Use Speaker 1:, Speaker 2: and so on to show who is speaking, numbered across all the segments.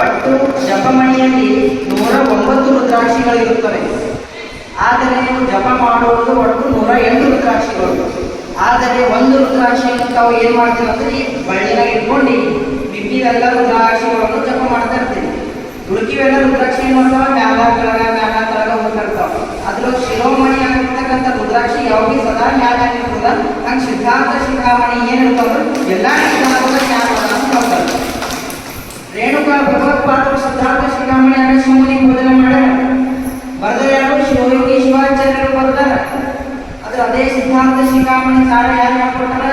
Speaker 1: ಒಟ್ಟು ಜಪಮಣಿಯಲ್ಲಿ ನೂರ ಒಂಬತ್ತು ರುದ್ರಾಕ್ಷಿಗಳಿರುತ್ತವೆ. ಆದರೆ ನೀವು ಜಪ ಮಾಡುವುದು ಒಟ್ಟು ನೂರ ಎಂಟು ರುದ್ರಾಕ್ಷಿಗಳು. ಆದರೆ ಒಂದು ರುದ್ರಾಕ್ಷಿಯನ್ನು ತಾವು ಏನು ಮಾಡ್ತೀವಿ ಅಂದ್ರೆ ಬಳ್ಳಿನಾಗ ಇಟ್ಕೊಂಡು ಮಿಕ್ಕಿದೆಲ್ಲ ರುದ್ರಾಕ್ಷಿಗಳನ್ನು ಜಪ ಮಾಡ್ತಾ ಇರ್ತೀವಿ. ಉಳುಕಿವೆಲ್ಲ ರುದ್ರಾಕ್ಷಿ ಮಾಡ್ತಾವ? ಮ್ಯಾಲ ಕೆಳಗ ಮ್ಯಾಲ ಕೆಳಗ ಹೋಗ್ತಾ ಇರ್ತಾವ. ಅದ್ರೊಳಗೆ ಶಿರೋಮಣಿ ಆಗಿರ್ತಕ್ಕಂಥ ರುದ್ರಾಕ್ಷಿ ಯಾವಾಗ ಸದಾ ಮ್ಯಾಲ ಆಗಿರ್ತದ ಹಂಗೆ ಸಿದ್ಧಾಂತ ಶಿಖಾಮಣಿ ಏನಿರ್ತಾವ ಎಲ್ಲ ಸಿದ್ಧಾಂತದ ಮ್ಯಾಲ ಅಂತ ಹೇಳ್ತಾರೆ. ರೇಣುಕಾ ಭಗವತ್ಪಾದರು ಸಿದ್ಧಾರ್ಥ ಶಿಖಾಮಣಿಯಾಗ ಶಿವಮುನಿ ಬೋಧನೆ ಮಾಡ್ಯಾರ ಬರೆದ ಶಿವಯೋಗಿ ಶಿವಾಚಾರ್ಯರು ಬರ್ತಾರ ಅದ್ರ ಅದೇ ಸಿದ್ಧಾಂತ ಶಿಖಾಮಣಿ ಸಾರ ಯಾರು ಹೇಳ್ಕೊಟ್ಟಾರ?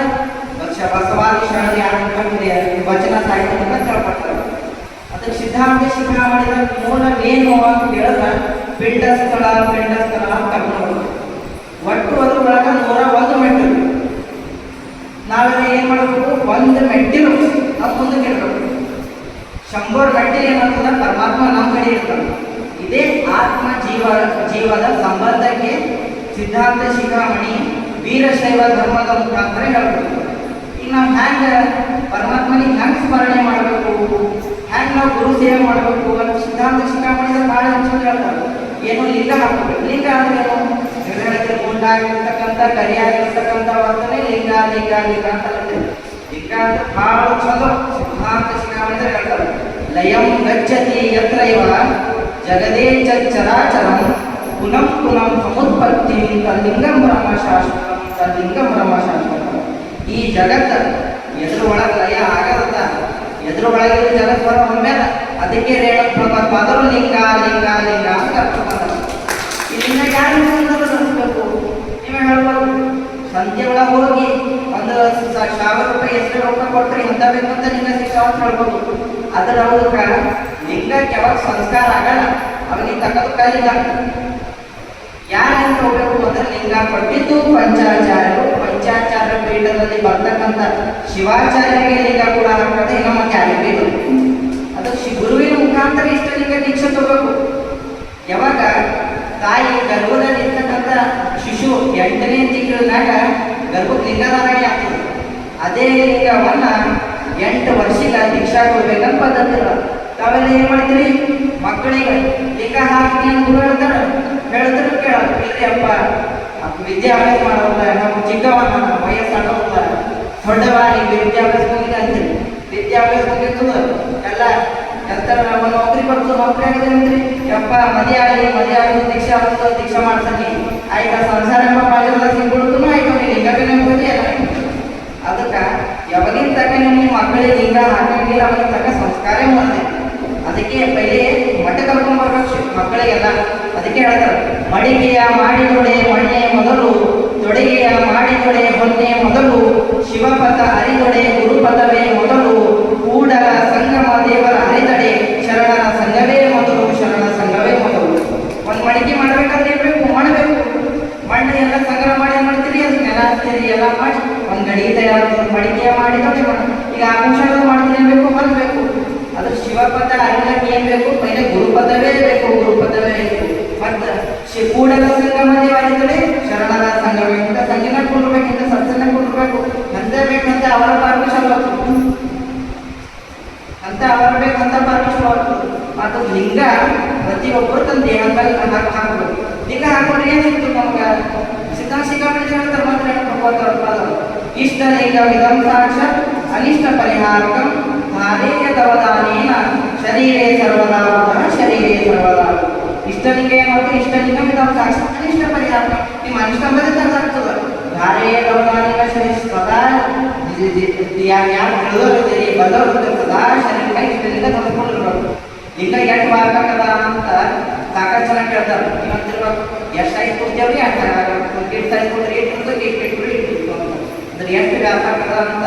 Speaker 1: ವರ್ಷ ಬಸವಾದಿ ಶರಣ ಯಾರು? ಕಂಡಿದೆ ವಚನ ಸಾಹಿತ್ಯ ಅಂತ ಕೇಳ್ಕೊಟ್ಟಾರ ಅದಕ್ಕೆ ಸಿದ್ಧಾಂತ ಶಿಖಾಮಣಿದ ಮೂಲ ಏನು ಅಂತ ಹೇಳಿದ್ರೆ ಪಿಂಡ ಸ್ಥಳ ಪಿಂಡ ಸ್ಥಳ ಅಂತ ಕರ್ಕೊಂಡು. ಒಟ್ಟು ಅದ್ರೊಳಗ ನೂರ ಒಂದು ಮೆಟ್ಟಿಲು. ನಾವೆಲ್ಲ ಏನ್ ಮಾಡಬೇಕು? ಒಂದು ಮೆಟ್ಟಿಲು. ಅದು ಮುಂದೆ ಇರಬೇಕು. ಶಂಭರ್ ಗಂಟೆ ಏನಾಗ್ತದ? ಪರಮಾತ್ಮ ನಮ್ಮ ಕಡೆ ಇರ್ತಾನೆ. ಇದೇ ಆತ್ಮ ಜೀವ, ಜೀವದ ಸಂಬಂಧಕ್ಕೆ ಸಿದ್ಧಾಂತ ಶಿಖಾಮಣಿ ವೀರಶೈವ ಧರ್ಮದ ಮುಖಾಂತರ ಹೇಳ್ಬೇಕು ಈಗ ನಾವು ಹ್ಯಾಂಗ ಪರಮಾತ್ಮನಿಗೆ ಹ್ಯಾಂಗ ಸ್ಮರಣೆ ಮಾಡಬೇಕು? ಹ್ಯಾಂಗ ನಾವು ಗುರು ಸೇವೆ ಮಾಡಬೇಕು ಅಂತ ಸಿದ್ಧಾಂತ ಶಿಖಾಮಣಿದ ಭಾಳ ಹಂಚು ಹೇಳ್ತಾರೆ ಏನು ಲಿಂಗ ಹಾಕಬೇಕು? ಲಿಂಗ ಅಂದ್ರೆ ಏನು? ನೀವು ಮುಂದಾಗಿರ್ತಕ್ಕಂಥ ಕರಿಯಾಗಿರ್ತಕ್ಕಂಥ ವರ್ತನೆ ಲಿಂಗ ಲಿಂಗ ಲಿಂಗ ಅಂತ ಲಿಂಗ ಅಂತ ಭಾಳ ಚಲೋ ಸಿದ್ಧಾಂತ ಶಿಖಾಮಣಿದ ಹೇಳ್ತಾರೆ. ಲಯಂ ಗಚ್ಚತಿ ಯತ್ರೈವ ಜಗದೇ ಚರಾಚರಂ ಪುನಃ ಪುನಃ ಸಮುತ್ಪತ್ತಿ ತಲ್ಲಿಂಗಂ ಬ್ರಹ್ಮಶಾಸ್ತ್ರ ತಲ್ಲಿಂಗಂ ಬ್ರಹ್ಮ ಈ ಜಗತ್ತ ಎದುರು ಒಳಗೆ ಲಯ ಆಗದ ಎದುರು ಒಳಗಿನ ಜಗತ್ ಬರ ಹೊಮ್ಮ್ಯಾದ ಅದಕ್ಕೆ ರೇಣು ಪಾದರು ಲಿಂಗ ಲಿಂಗ ಲಿಂಗ ಅಂತ ಇಲ್ಲಿಂದ ಲಿಂಗ ಯಾರು ನಡೆಸಬೇಕು ನೀವೇ ಹೇಳ್ಬೋದು. ಸಂತೆ ಒಳಗೆ ಹೋಗಿ ಒಂದು ಸಾವಿರ ರೂಪಾಯಿ ಎಷ್ಟು ರೊಕ್ಕ ಕೊಟ್ರಿ ಎಂತ ಬೇಕಂತ ಸಿಗ್ತಾವ ಅಂತ ಹೇಳ್ಬೋದು. ಅದ್ರ ಅವ್ರಕ್ಕ ಲಿಂಗಕ್ಕೆ ಯಾವಾಗ ಸಂಸ್ಕಾರ ಆಗಲ್ಲ? ಅವನಿಗೆ ತಕ್ಕದ ಕಲಿಲ್ಲ ಯಾರಿಂದ ಹೋಗ್ಬೇಕು ಅಂದ್ರೆ ಲಿಂಗ ಕೊಟ್ಟಿದ್ದು ಪಂಚಾಚಾರ್ಯರು, ಪಂಚಾಚಾರ್ಯ ಪೀಠದಲ್ಲಿ ಬರ್ತಕ್ಕಂಥ ಶಿವಾಚಾರ್ಯರಿಗೆ ಲಿಂಗ ಕೂಡ ಹಾಕೋದು ಈಗ ಮತ್ತೆ ಯಾರಿಗೆ ಅದು ಗುರುವಿನ ಮುಖಾಂತರ ಇಷ್ಟಲಿಂಗ ದೀಕ್ಷೆ ತಗೋಬೇಕು. ಯಾವಾಗ ತಾಯಿ ಗರ್ಭದಲ್ಲಿ ಇರ್ತಕ್ಕಂಥ ಶಿಶು ಎಂಟನೇ ತಿಂಗಳಿನಾಗ ಗರ್ಭಕ್ಕೆ ಲಿಂಗದಾರಾಗಿ ಆಗ್ತದೆ. ಅದೇ ಲಿಂಗವನ್ನ ಎಂಟು ವರ್ಷಗಳ ದೀಕ್ಷಾ ಕೊಡ್ಬೇಕಂತ ಪದ್ಧತಿ ತಾವೆಲ್ಲ ಏನ್ ಮಾಡ್ತೀರಿ? ಮಕ್ಕಳಿಗೆ ಏಕ ಹಾಕಿ ಗುರು ಹೇಳ್ತಾರ ಹೇಳಿದ್ರು ಕೇಳ. ಇಲ್ರಿ ಅಪ್ಪ ಅಪ್ಪ ವಿದ್ಯಾಭ್ಯಾಸ ಮಾಡೋಲ್ಲ ನಮ್ಮ ಚಿಕ್ಕವ ನಮ್ಮ ವಯಸ್ಸಾಡೋಲ್ಲ ದೊಡ್ಡವ ಈಗ ವಿದ್ಯಾಭ್ಯಾಸ ಹೋಗಿದೆ ಅಂತೀರಿ. ವಿದ್ಯಾಭ್ಯಾಸ ಹೋಗಿರ್ತದ ಎಲ್ಲ ಎಂತ ನಮ್ಮ ನೌಕರಿ ಬರ್ತದೆ, ನೌಕರಿ ಆಗಿದೆ ಅಂತೀರಿ. ಯಪ್ಪ ಮದಿ ಆಗಲಿ ಮದಿ ಆಗಲಿ ದೀಕ್ಷಾ ಆಗ್ತದೆ ದೀಕ್ಷಾ ಮಾಡ್ಸಲಿ. ಆಯ್ತ, ಸಂಸಾರ ಎಂಬ ಪಾಲಿಲ್ಲ ಸಿಗ್ಬಿಡ್ತು ಆಯ್ತು ಹೋಗಿ ಎಲ್ಲ ಅದಕ್ಕೆ ಯಾವಾಗಿನ ತಕ್ಕ ನಿಮ್ಮ ಮಕ್ಕಳಿಗೆ ಲಿಂಗ ಹಾಕಂಗಿಲ್ಲ ಅವನ ತಕ್ಕ ಸಂಸ್ಕಾರ ಮಾಡಿದೆ ಅದಕ್ಕೆ ಪೈಲೆ ಮಠ ಕರ್ಕೊಂಡ್ ಬರ್ಬೇಕು ಶಿ- ಮಕ್ಕಳಿಗೆಲ್ಲ ಅದಕ್ಕೆ ಹೇಳ್ತಾರೆ ಮಡಿಗೆಯ ಮಾಡಿದೊಡೆ ಮಣ್ಣೆ ಮೊದಲು, ತೊಡಗೆಯ ಮಾಡಿದೊಡೆ ಹೊನ್ನೆ ಮೊದಲು, ಶಿವಪಥ ಅರಿದೊಡೆ ಗುರುಪಥವೇ ಮೊದಲು, ಕೂಡಲ ಸಂಗಮ ದೇವರ ಅರಿದಡೆ ಶರಣರ ಸಂಘವೇ ಮೊದಲು ಶರಣ ಸಂಘವೇ ಮೊದಲು. ಒಂದು ಮಡಿಕೆ ಮಾಡಬೇಕಾದ್ರೆ ಬೇಕು ಮಾಡಬೇಕು. ಮಣ್ಣು ಎಲ್ಲ ಸಂಗ್ರಹ ಮಾಡಿ ಮಾಡ್ತೀರಿ? ಅದು ನೆಲ ಹಾಕ್ತೀರಿ ಎಲ್ಲ ಮಾಡಿ. ಒಂದು ಗಡಿ ತಯಾರು ಮಡಿಕೆಯ ಮಡಿಕೆ ಮಾಡಿ ನೋಡಿ ಈಗ ಆಭೂಷಣ ಮಾಡ್ತೀನಿ ಬೇಕು ಹೊಲ್ಬೇಕು ಅದು ಶಿವಪದ ಅರಿಲಕ್ಕೆ ಏನ್ ಬೇಕು, ಪೈಲೆ ಗುರುಪದವೇ ಬೇಕು ಗುರುಪದವೇ ಬೇಕು. ಮತ್ತ ಶಿ ಕೂಡಲ ಸಂಗಮ ದೇವರಿದ್ದರೆ ಶರಣರ ಸಂಗಮ, ಇಂಥ ಸಂಘನ ಕೊಡ್ಬೇಕು, ಇಂಥ ಸತ್ಸಂಗ ಕೊಡ್ಬೇಕು. ಅಂತ ಬೇಕಂತ ಅವರ ಪರ್ಮಿಷನ್ ಅಂತ ಅವರ ಬೇಕಂತ ಪರ್ಮಿಷನ್ ಮತ್ತು ಲಿಂಗ ಪ್ರತಿಯೊಬ್ಬರು ತನ್ನ ದೇಹದಲ್ಲಿ ಹಾಕ್- ಹಾಕ್ಬೇಕು ಲಿಂಗ ಹಾಕೊಂಡ್ರೆ ಏನ್ ಸಿಕ್ತು ನಮ್ಗೆ? ಸಿದ್ಧಾಂತ ಶಿಖಾಮಣಿ ಹೇಳ್ತಾರೆ ಮಾತ್ರ ಇಷ್ಟ ಲಿಂಗ ವಿಧಂ ಸಾಕ್ಷ ಅನಿಷ್ಟ ಪರಿಹಾರಕಂ ಧಾರೇಯದವದಾನೇನ ಶರೀರೇ ಸರ್ವದಾ ಪುನಃ ಶರೀರೇ ಸರ್ವದಾ. ಇಷ್ಟನಿಗೆ ಮತ್ತು ಇಷ್ಟನಿಗೆ ಅಷ್ಟು ಇಷ್ಟ ಪರಿಹಾರಕ ನಿಮ್ಮ ಅನಿಷ್ಟ ಬಂದ್ರೆ ತಂದಾಗ್ತದ ಧಾರೇಯದವದಾನೇನ ಶರೀರ ಸದಾ ಯಾರು ಯಾರು ತಿಳಿದೋರಿದ್ದೀರಿ ಬಂದವರು ಸದಾ ಶರೀರ ಇಷ್ಟಲಿಂಗ ತಂದ್ಕೊಂಡಿರ್ಬೇಕು ಲಿಂಗ ಎಷ್ಟು ವಾರಕ್ಕದ ಅಂತ ಸಾಕಷ್ಟು ಜನ ಕೇಳ್ತಾರೆ. ನೀವಂತಿರ್ಬೇಕು ಎಷ್ಟು ಸೈಜ್ ಕೊಡ್ತೇವ್ರಿ ಅಂತ ಎಷ್ಟು ಸೈಜ್ ಕೊಡ್ರಿ ಎಷ್ಟು ಇಟ್ಬಿಡಿ ಇಟ್ಟು ಅಂದ್ರೆ ಎಷ್ಟು ವ್ಯಾಪಾರ ಅಂತ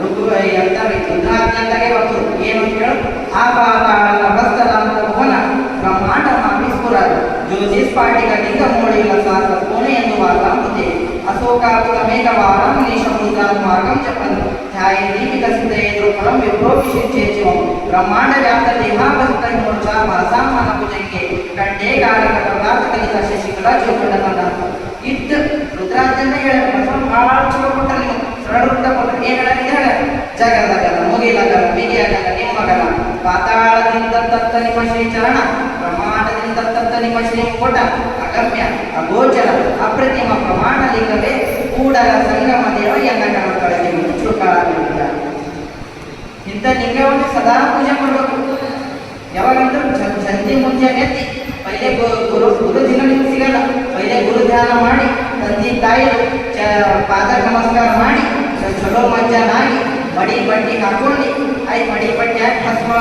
Speaker 1: ಋತು ಎಂತ ರುದ್ರಾಜ್ಞಾದಾಗೆ ಬರ್ತದೆ ಏನು ಅಂತ ಹೇಳು ಆ ಪಾತಾಳ ಬಸ್ತಲ ಅಂತ ಭುವನ ಬ್ರಹ್ಮಾಂಡ ವಿಸ್ಫುರ ಜ್ಯೋತಿಷ್ ಪಾಟಿಗ ಲಿಂಗ ಮೋಳಿಗ ಸಾಸ ಕೋಣೆ ಎಂದು ವಾರ್ತಾಂಬುತೆ ಅಶೋಕಾಪುರ ಮೇಘವಾರ ಮುನೀಶ ಮುದ್ರಾ ಮಾರ್ಗಂ ಜಪನ್ ಧ್ಯಾಯ ದೀಪಿಕ ಸಿದ್ಧೇಂದ್ರ ಫಲಂ ವಿಪ್ರೋ ವಿಶಿಷ್ಟೇ ಶಿವಂ ಬ್ರಹ್ಮಾಂಡ ವ್ಯಾಪ್ತ ದೇಹಾವಸ್ತ ಮೋರ್ಚಾ ಮನಸಾಮಾನ ಭುಜಂಗೆ ಕಂಡೇ ಕಾರಕ ಕರ್ನಾಟಕ ಕಲಿತ ಶಶಿಕಲ ಜೋಕೊಂಡ ತಂದ ಇಟ್ಟು ರುದ್ರಾಜ್ಯಂತ ಹೇಳ ಭಾಳ ಚಲೋ ಕೊಟ್ಟ ನೀವು ವೃತ್ತ ಕೊಟ್ಟ ಏನ್ ಹೇಳ ಜಗದ ಮುಗಿಲ ಬಿಗಿಯಾಗ ಪಾತಾಳದಿಂದ ತತ್ತ ನಿಮ್ಮ ಶ್ರೀ ಚರಣ ಪ್ರಮಾಣದಿಂದ ತತ್ತ ನಿಮ್ಮ ಶ್ರೀ ಮುಕುಟ ಅಗಮ್ಯ, ಅಗೋಚರ, ಅಪ್ರತಿಮ ಪ್ರಮಾಣ ಲಿಂಗವೇ, ಕೂಡಲ ಸಂಗಮ ದೇವ ಎನ್ನ ಕಣಕಳಗೆ ಮುಚ್ಚುಕಾಗಿಲ್ಲ ಇಂಥ ಲಿಂಗವನ್ನು ಸದಾ ಪೂಜೆ ಮಾಡಬೇಕು. ಯಾವಾಗಂದ್ರೆ ಸಂಜೆ ಮುಂಜಾನೆ ಎತ್ತಿ ಪೈಲೆ ಗುರು ಗುರು ದಿನ ನಿಮ್ಗೆ ಸಿಗಲ್ಲ. ಪೈಲೆ ಗುರು ಧ್ಯಾನ ಮಾಡಿ, ತಂದೆ ತಾಯಿ ಪಾದ ನಮಸ್ಕಾರ ಮಾಡಿ ಬಟ್ಟಿ ಹಾಕೊಂಡು ಆಯ್ತು ಮಡಿ ಬಟ್ಟೆ ಹಾಕಿ ಭಸ್ಮ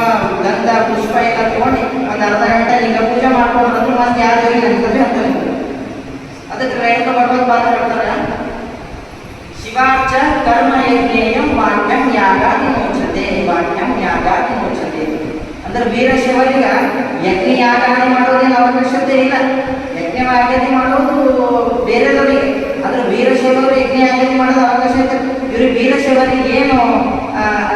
Speaker 1: ಗಂಧ ಪುಷ್ಪ ಎಲ್ಲ ತಗೊಂಡು ಒಂದು ಅರ್ಧ ಗಂಟೆ ಲಿಂಗ ಪೂಜೆ ಮಾಡ್ಕೊಂಡು ಬಂದ್ರು. ಮತ್ತೆ ಯಾರು ನೆನಪಲ್ಲಿ ಅಂತಾರೆ ಅದಕ್ಕೆ ರೇಣುಕ ಭಗವತ್ ಪಾದ ಹೇಳ್ತಾರೆ ಶಿವಾರ್ಚ ಕರ್ಮ ಯಜ್ಞೇಯಂ ವಾಕ್ಯಂ ಯಾಗಾದಿ ಮೋಚತೆ, ವಾಕ್ಯಂ ಯಾಗಾದಿ ಮೋಚತೆ. ಅಂದ್ರೆ ವೀರಶೈವರಿಗ ಯಜ್ಞ ಯಾಗಾದಿ ಮಾಡೋದೇನು ಅವಕಾಶತೆ ಇಲ್ಲ. ಯಜ್ಞ ಯಾಗಾದಿ ಮಾಡೋದು ಬೇರೆದವರಿಗೆ. ಅಂದ್ರೆ ವೀರಶೈವರು ಯಜ್ಞ ಯಾಗಾದಿ ಮಾಡೋದು ಅವಶ್ಯಕತೆ ಇವ್ರಿಗೆ ವೀರಶೈವರಿಗೆ ಏನು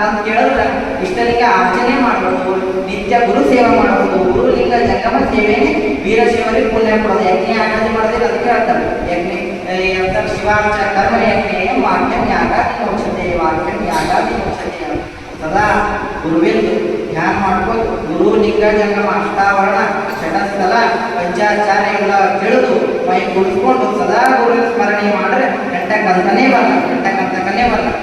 Speaker 1: ಅಂತ ಕೇಳಿದ್ರೆ ಇಷ್ಟಲಿಂಗ ಅರ್ಚನೆ ಮಾಡೋದು ನಿತ್ಯ ಗುರು ಸೇವೆ ಮಾಡೋದು ಗುರುಲಿಂಗ ಜಂಗಮ ಸೇವೆನೇ ವೀರಶೈವರಿಗೆ ಪುಣ್ಯ ಕೊಡೋದು. ಯಜ್ಞ ಯಾಗಾದಿ ಮಾಡೋದಿಲ್ಲ, ಅದಕ್ಕೆ ಹೇಳ್ತಾರೆ ಯಜ್ಞ ಅಂತ ಶಿವಾರ್ಚ ಕರ್ಮ ಯಜ್ಞ ವಾಕ್ಯಂ ಯಾಗಾದಿ ಮೋಕ್ಷತೆ ವಾಕ್ಯಂ ಯಾಗಾದಿ ಮೋಕ್ಷತೆ ಸದಾ ಗುರುವಿಂದು ಧ್ಯಾನ ಮಾಡ್ಕೊಂಡು, ಗುರು ಲಿಂಗ ಜಂಗಮ, ಅಷ್ಟಾವರಣ ಷಟಸ್ಥಲ ಪಂಚಾಚಾರ್ಯಗಳ ತಿಳಿದು ಮೈ ಗುಡಿಸ್ಕೊಂಡು ಸದಾ ಗುರುವಿನ ಸ್ಮರಣೆ ಮಾಡಿದ್ರೆ ಕೆಟ್ಟ ಕಂತನೇ ಬರಲ್ಲ ಕೆಟ್ಟ ಕಂತಕನೇ ಬರಲ್ಲ.